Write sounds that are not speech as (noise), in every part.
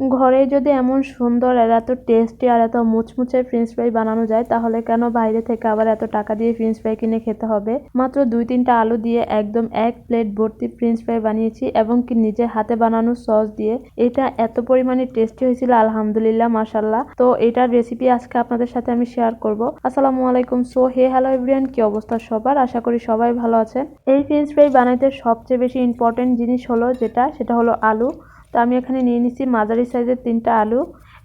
ঘরে যদি এমন সুন্দর আর এত টেস্টি আর এত মুচমুচে ফ্রেঞ্চ ফ্রাই বানানো যায়, তাহলে কেন বাইরে থেকে আবার এত টাকা দিয়ে ফ্রেঞ্চ ফ্রাই কিনে খেতে হবে? মাত্র দুই তিনটা আলু দিয়ে একদম এক প্লেট ভর্তি ফ্রেঞ্চ ফ্রাই বানিয়েছি এবং কি নিজের হাতে বানানো সস দিয়ে। এটা এত পরিমাণে টেস্টি হয়েছিল, আলহামদুলিল্লাহ মাসাল্লাহ তো এটার রেসিপি আজকে আপনাদের সাথে আমি শেয়ার করব। আসসালামু আলাইকুম। সো হে হ্যালো এভরিয়ান কি অবস্থা সবার? আশা করি সবাই ভালো আছেন। এই ফ্রেঞ্চ ফ্রাই বানাইতে সবচেয়ে বেশি ইম্পর্টেন্ট জিনিস হলো যেটা, সেটা হলো আলু। তো আমি এখানে নিয়ে নিচ্ছি মাঝারি সাইজের তিনটা আলু।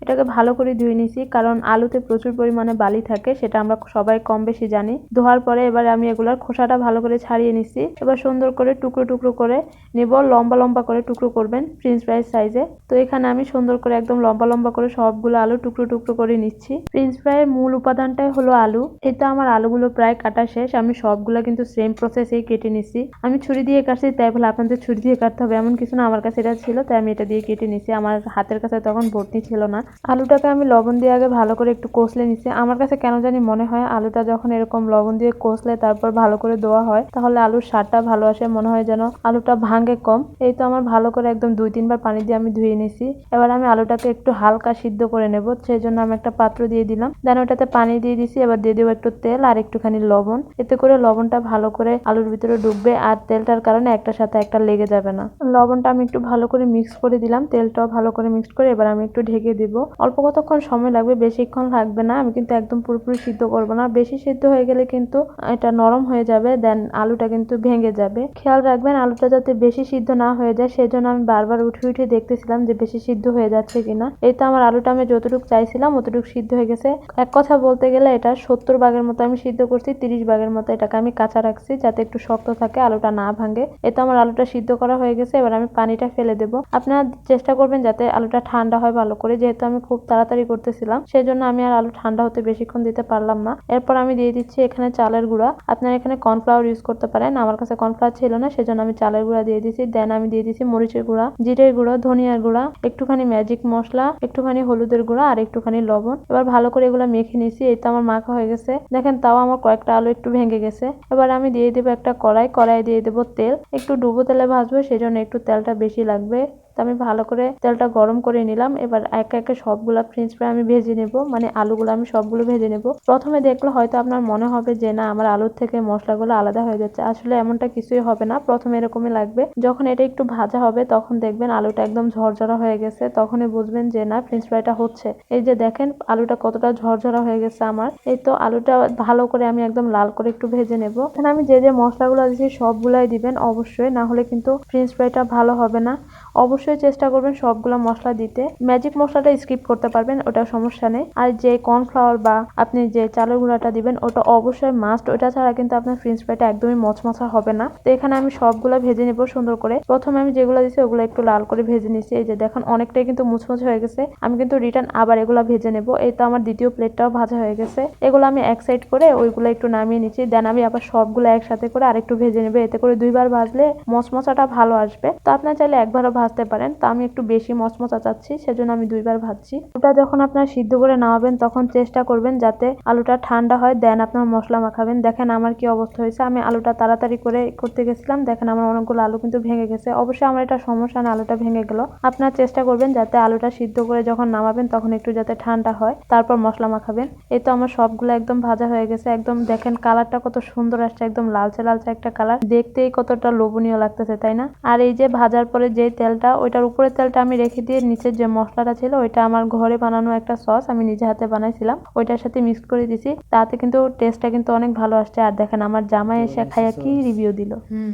এটাকে ভালো করে ধুয়ে নিছি, কারণ আলুতে প্রচুর পরিমাণে বালি থাকে, সেটা আমরা সবাই কম বেশি জানি। ধোয়ার পরে এবার আমি এগুলার খোসাটা ভালো করে ছাড়িয়ে নিচ্ছি এবার সুন্দর করে টুকরো টুকরো করে নেব, লম্বা লম্বা করে টুকরো করবেন ফ্রেঞ্চ ফ্রাইজ সাইজে। তো এখানে আমি সুন্দর করে একদম লম্বা লম্বা করে সবগুলো আলু টুকরো টুকরো করে নিচ্ছি। ফ্রেঞ্চ ফ্রাইয়ের মূল উপাদানটাই হলো আলু। এটা আমার আলুগুলো প্রায় কাটা শেষ, আমি সবগুলো কিন্তু সেম প্রসেসেই কেটে নিচ্ছি আমি ছুরি দিয়ে কাটছি, তাই বলে আপনাদের ছুরি দিয়ে কাটতে হবে, এমন কিছু না আমার কাছে এটা ছিল, তাই আমি এটা দিয়ে কেটে নিছি। আমার হাতের কাছে তখন ভর্তি ছিল না। আলুটাকে আমি লবণ দিয়ে আগে ভালো করে একটু কষলে নিচ্ছি আমার কাছে কেন জানি মনে হয় আলুটা যখন এরকম লবণ দিয়ে কষলে তারপর ভালো করে দেওয়া হয়, তাহলে আলুর স্বাদটা ভালো আসে, মনে হয় যেন আলুটা ভাঙে কম। এই তো আমার ভালো করে একদম দুই, তিনবার পানি দিয়ে আমি ধুয়ে নিছি। এবার আমি আলুটাকে একটু হালকা সিদ্ধ করে নেব সেই জন্য আমি একটা পাত্র দিয়ে দিলাম। দেন ওটাতে পানি দিয়ে দিছি, এবার দিয়ে দেবো একটু তেল আর একটুখানি লবণ। এতে করে লবণটা ভালো করে আলুর ভিতরে ঢুকবে আর তেলটার কারণে একটার সাথে একটা লেগে যাবে না। লবণটা আমি একটু ভালো করে মিক্স করে দিলাম, তেলটাও ভালো করে মিক্স করে এবার আমি একটু ঢেকে দিব। অল্প কতক্ষণ সময় লাগবে? বেশিক্ষণ লাগবে না। আমি কিন্তু একদম পুরোপুরি সিদ্ধ করব না। বেশি সিদ্ধ হয়ে গেলে কিন্তু এটা নরম হয়ে যাবে দেন আলুটা কিন্তু ভেঙে যাবে। খেয়াল রাখবেন, আলুটা যাতে বেশি সিদ্ধ না হয়ে যায়, সেজন্য আমি বারবার উঠে উঠে দেখতেছিলাম যে বেশি সিদ্ধ হয়ে যাচ্ছে কিনা। এই তো আমার আলুটা আমি যতটুকু চাইছিলাম, অতটুকু সিদ্ধ হয়ে গেছে। এক কথা বলতে গেলে এটা সত্তর ভাগের মতো আমি সিদ্ধ করছি, তিরিশ ভাগের মতো এটাকে আমি কাঁচা রাখছি যাতে একটু শক্ত থাকে, আলুটা না ভাঙে। এতে আমার আলুটা সিদ্ধ করা হয়ে গেছে, এবার আমি পানিটা ফেলে দেব। আপনারা চেষ্টা করবেন যাতে আলুটা ঠান্ডা হয় ভালো করে, যেহেতু আমি খুব তাড়াতাড়ি করতেছিলাম। সেই জন্য আমি আর আলু ঠান্ডা হতে বেশিক্ষণ দিতে পারলাম না। এরপর আমি দিয়ে দিচ্ছি এখানে চালের গুঁড়া। আপনারা এখানে কর্নফ্লাওয়ার ইউজ করতে পারেন। আমার কাছে কর্নফ্লাওয়ার ছিল না, সেজন্য আমি চালের গুঁড়া দিয়ে দিচ্ছি দেন আমি দিয়ে দিচ্ছি মরিচের গুঁড়া, জিরের গুঁড়া, ধনিয়ার গুঁড়া, একটুখানি ম্যাজিক মশলা, একটুখানি হলুদের গুঁড়া আর একটুখানি লবণ। এবার ভালো করে এগুলো মেখে নিয়েছি এই তো আমার মাখা হয়ে গেছে। দেখেন তাও আমার কয়েকটা আলু একটু ভেঙে গেছে। এবার আমি দিয়ে দেবো একটা কড়াই। কড়াই দিয়ে দেবো তেল। একটু ডুবো তেলে ভাজবো সেই জন্য একটু তেলটা বেশি লাগবে। তো আমি ভালো করে তেলটা গরম করে নিলাম। এবার একে একে সবগুলা ফ্রেঞ্চ ফ্রাই আমি ভেজে নেব। মানে আলুগুলো আমি সবগুলো ভেজে নেব। প্রথমে দেখলে হয়তো আপনার মনে হবে যে, না, আমার আলুর থেকে মশলাগুলো আলাদা হয়ে যাচ্ছে। আসলে এমনটা কিছুই হবে না। প্রথমে এরকমই লাগবে। যখন এটা একটু ভাজা হবে, তখন দেখবেন আলুটা একদম ঝরঝরা হয়ে গেছে। তখনই বুঝবেন যে, না ফ্রেঞ্চ ফ্রাইটা হচ্ছে। এই যে দেখেন, আলুটা কতটা ঝরঝরা হয়ে গেছে আমার। এই তো আলুটা ভালো করে আমি একদম লাল করে একটু ভেজে নেব। এখানে আমি যে যে মশলাগুলো দিচ্ছি সবগুলাই দিবেন অবশ্যই। না হলে কিন্তু ফ্রেঞ্চ ফ্রাইটা ভালো হবে না। অবশ্যই চেষ্টা করবেন সবগুলো মশলা দিতে। ম্যাজিক মশলাটা স্কিপ করতে পারবেন, ওটা সমস্যা নেই। আর যে কর্নফ্লাওয়ার বা আপনি যে চালের গুঁড়াটা দিবেন, ওটা অবশ্যই মাস্ট ওটা ছাড়া কিন্তু আপনার ফ্রেঞ্চ ফ্রাইটা একদমই মচমচা হবে না। তো এখানে আমি সবগুলো ভেজে নেব সুন্দর করে। প্রথমে আমি যেগুলো দিচ্ছি ওগুলো একটু লাল করে ভেজে নিচ্ছি এই যে দেখুন, অনেকটাই কিন্তু মুচমুচ হয়ে গেছে। আমি কিন্তু রিটার্ন আবার এগুলো ভেজে নেব। এই তো আমার দ্বিতীয় প্লেটটাও ভাজা হয়ে গেছে। এগুলো আমি এক সাইড করে ওইগুলো একটু নামিয়ে নিচ্ছি। দেন আমি আবার সবগুলো একসাথে করে আরেকটু ভেজে নেবে। এতে করে দুইবার ভাজলে মচমচাটা ভালো আসবে। তো আপনার চাইলে একবারও ভাজতে পারেন। তো আমি একটু বেশি মচমচা চাচ্ছি, সেজন্য আমি দুইবার ভাজছি। ওটা যখন আপনার সিদ্ধ করে নামাবেন, তখন চেষ্টা করবেন যাতে আলুটা ঠান্ডা হয়। দেন আপনার মশলা মাখাবেন। দেখেন আমার কি অবস্থা হয়েছে। আমি আলুটা তাড়াতাড়ি করে করতে গেছিলাম। দেখেন আমার অনেকগুলো আলু কিন্তু ভেঙে গেছে। অবশ্যই আমার এটা সমস্যা না, আলুটা ভেঙে গেল। আপনার চেষ্টা করবেন যাতে আলুটা সিদ্ধ করে যখন নামাবেন, তখন একটু যাতে ঠান্ডা হয়। তারপর মশলা মাখাবেন। এই তো আমার সবগুলো একদম ভাজা হয়ে গেছে। একদম দেখেন কালারটা কত সুন্দর আসছে। একদম লালচে লালচে একটা কালার। দেখতেই কতটা লোভনীয় লাগতেছে, তাই না? আর এই যে ভাজার পরে যে তেলটা ওইটার উপরে তেলটা আমি রেখে দিয়ে নিচের যে মশলাটা ছিল ওইটা আমার ঘরে বানানো একটা সস আমি নিজে হাতে বানাইছিলাম। ওইটার সাথে মিক্স করে দিছি। তাতে কিন্তু টেস্টটা কিন্তু অনেক ভালো আসছে। আর দেখেন আমার জামাই এসে খাইয়া কি রিভিউ দিল। হুম।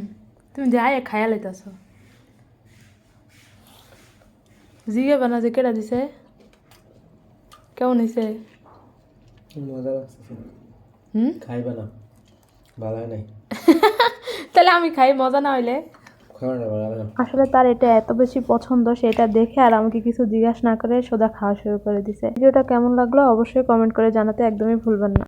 তুমি যাই খায়া লাইতাছ। জিগে বানা যে কেটা দিছে? কেমন হয়েছে মজা লাগতেছে হুম? খাইবা না। ভালো নাই। (laughs) তাহলে আমি খাই মজা না হইলে? আসলে তার এটা এত বেশি পছন্দ সেটা দেখে আর আমাকে কিছু জিজ্ঞাসা না করে সোজা খাওয়া শুরু করে দিছে। ভিডিওটা কেমন লাগল অবশ্যই কমেন্ট করে জানাতে একদমই ভুলবেন না।